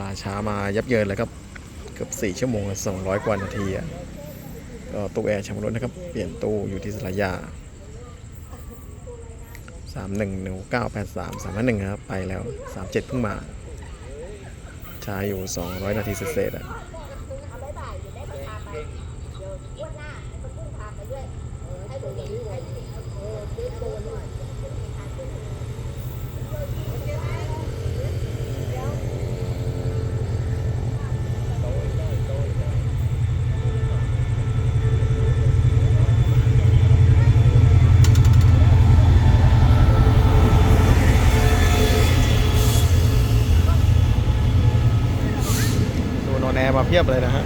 ลาช้ามายับเยินเลยครับ เกือบ4ชั่วโมงสองร้อยกว่านาทีก็ตู้แอร์ชำรุดนะครับ เปลี่ยนตู้อยู่ที่สระยาสามหนึ่งหนึ่งเก้าแปดสามสามหนึ่งครับ ไปแล้วสามเจ็ดเพิ่งมาช้าอยู่สองร้อยนาทีเศษอะดูนอน แอร์มาเพียบเลยนะฮะ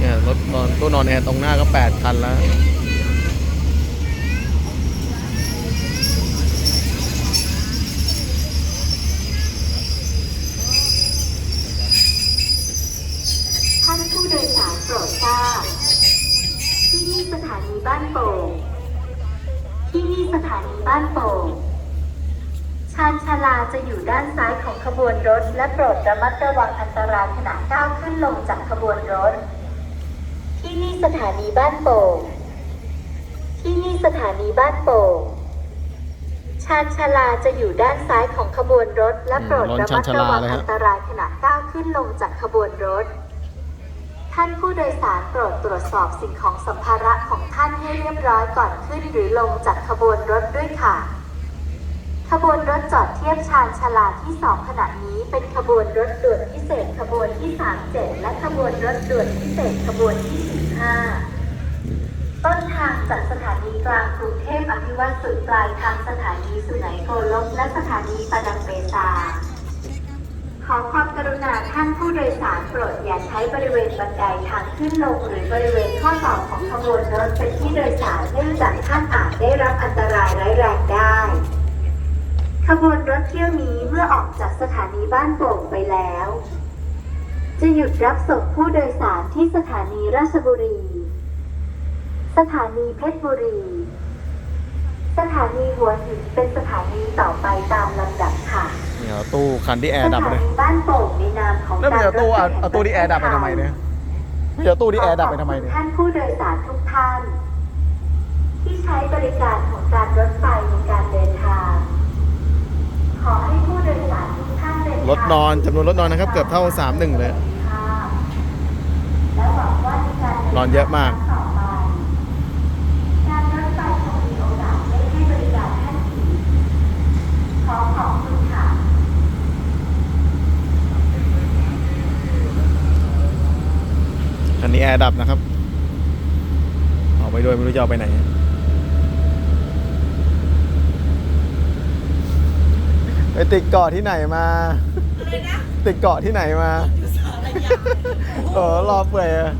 นี่รถนอนตู้นอนแอร์ตรงหน้าก็ 8 คันแล้ว บ้านโป่ง ที่นี่สถานีบ้านโป่ง ชานชาลาจะอยู่ด้านซ้ายของขบวนรถ และโปรดระมัดระวังอันตรายขณะก้าวขึ้นลงจากขบวนรถ ที่นี่สถานีบ้านโป่ง ที่นี่สถานีบ้านโป่ง ชานชาลาจะอยู่ด้านซ้ายของขบวนรถ และโปรดระมัดระวังอันตรายขณะก้าวขึ้นลงจากขบวนรถ ท่านผู้โดยสารโปรดตรวจสอบสิ่งของสัมภาระของท่านให้เรียบร้อยก่อนขึ้นหรือลงจากขบวนรถด้วยค่ะ ขบวนรถจอดเทียบชานชาลาที่ 2 ขณะนี้เป็นขบวนรถด่วนพิเศษขบวนที่ 37 และขบวนรถด่วนพิเศษขบวนที่ 45 ต้นทางจากสถานีกลางกรุงเทพอภิวัตสุดปลายทางสถานีสุไหนโกลกและสถานีประดังเบซา ขอความกรุณาท่านผู้โดยสารโปรดอย่าใช้บริเวณบันไดทางขึ้นลงหรือบริเวณข้อต่อของขบวนรถเป็นที่โดยสารเนื่องจากท่านอาจได้รับอันตรายร้ายแรงได้ ขบวนรถเที่ยวนี้เมื่อออกจากสถานีบ้านโป่งไปแล้ว จะหยุดรับส่งผู้โดยสารที่สถานีราชบุรี สถานีเพชรบุรี นีหัวหินเป็นสถานีต่อไปตามลำดับค่ะเนี่ยเอาตู้คันที่แอสร์ดับถาไปเลยนีบ้านโป่งในนามของแล้วมันจะเอาตู้กเอารถไฟเอาตู้ที่แอร์ดับไปทำไมเนี่ยไม่เอาตู้ที่แอร์ดับไปทำไมเนี่ย ท่านผู้โดยสารทุกท่าน ที่ใช้บริการของการรถไฟในการเดินทาง ขอให้ผู้โดยสารทุกท่านเดินทางรถนอนจำนวนรถนอนนะครับเกือบเท่า31เลยและหวังว่าในการดิทางนอนเยอะมากต่อไปการรถไฟคงมีโอกาสได้ให้บริการท่านอีกขอขอบคุณค่ะ คั นนี้แอร์ดับนะครับเอาไปด้วยไม่รู้จะเอาไปไหนไปติดเกาะที่ไหนมาติดเกาะที่ไหนมาเออรอเปื่อยอะ